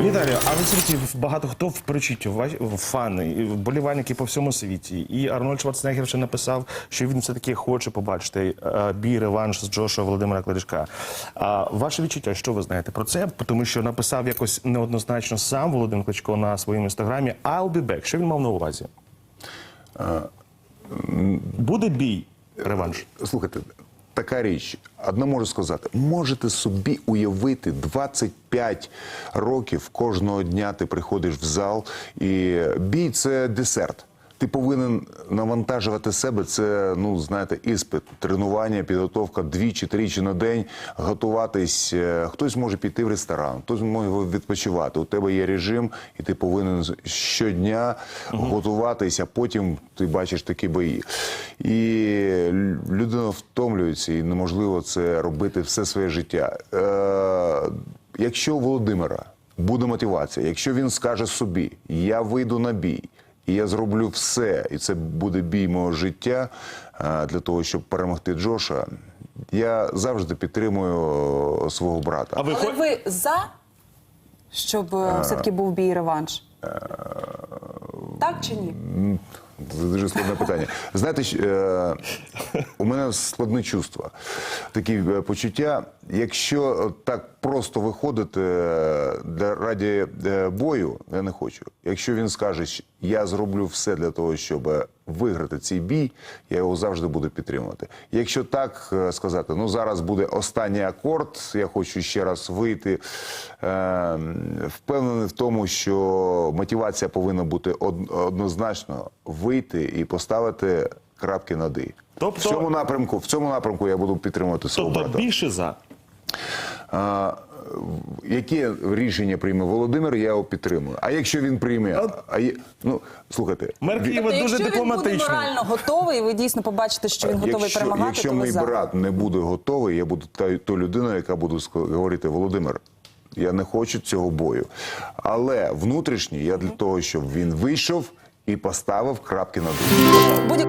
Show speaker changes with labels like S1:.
S1: Віталію, а ви світі багато хто в фани, вболівальники по всьому світі. І Арнольд Шварценеггер вже написав, що він все-таки хоче побачити е, бій реванш з Джошуа Володимира Кличка. А ваше відчуття, що ви знаєте про це? Тому що написав якось неоднозначно сам Володимир Кличко на своєму інстаграмі I'll be back. Що він мав на увазі? Буде бій реванш?
S2: Слухайте, така річ. Одне можу сказати: можете собі уявити 25 років кожного дня ти приходиш в зал, і бій це десерт. Ти повинен навантажувати себе. Це ну знаєте, іспит, тренування, підготовка двічі-тричі на день, готуватись. Е, Хтось може піти в ресторан, хтось може відпочивати. У тебе є режим, і ти повинен щодня готуватись, а потім ти бачиш такі бої. І людина втомлюється, і неможливо це робити все своє життя. Е, якщо у Володимира буде мотивація, якщо він скаже собі, я вийду на бій. І я зроблю все, і це буде бій мого життя е, для того, щоб перемогти Джоша. Я завжди підтримую е, свого брата.
S1: А ви
S3: Але ви за, щоб е, все-таки був бій реванш? Так чи ні?
S2: Це дуже складне питання. Знаєте, е, у мене складне чувство, такі е, почуття. Якщо так просто виходити е, для раді бою, я не хочу. Якщо він скаже, що я зроблю все для того, щоб виграти цей бій, я його завжди буду підтримувати. Якщо так е, сказати, ну зараз буде останній акорд, я хочу ще раз вийти. Е, впевнений в тому, що мотивація повинна бути однозначно вийти і поставити крапки над «і».
S1: Тобто-
S2: в цьому напрямку, в цьому напрямку я буду підтримувати свого
S1: тобто
S2: брата.
S1: більше за.
S2: А, яке рішення прийме Володимир, я його підтримую. А якщо він прийме, а є, ну слухайте,
S1: Мер Києва
S3: Тобто,
S1: дуже
S3: якщо він буде морально готовий, і ви дійсно побачите, що він готовий
S2: якщо,
S3: перемагати,
S2: якщо
S3: то ви
S2: мій
S3: за.
S2: брат не буде готовий, я буду та, то людина, яка буде говорити Володимир. Я не хочу цього бою. Але внутрішній я для того, щоб він вийшов і поставив крапки «і».
S3: Будь-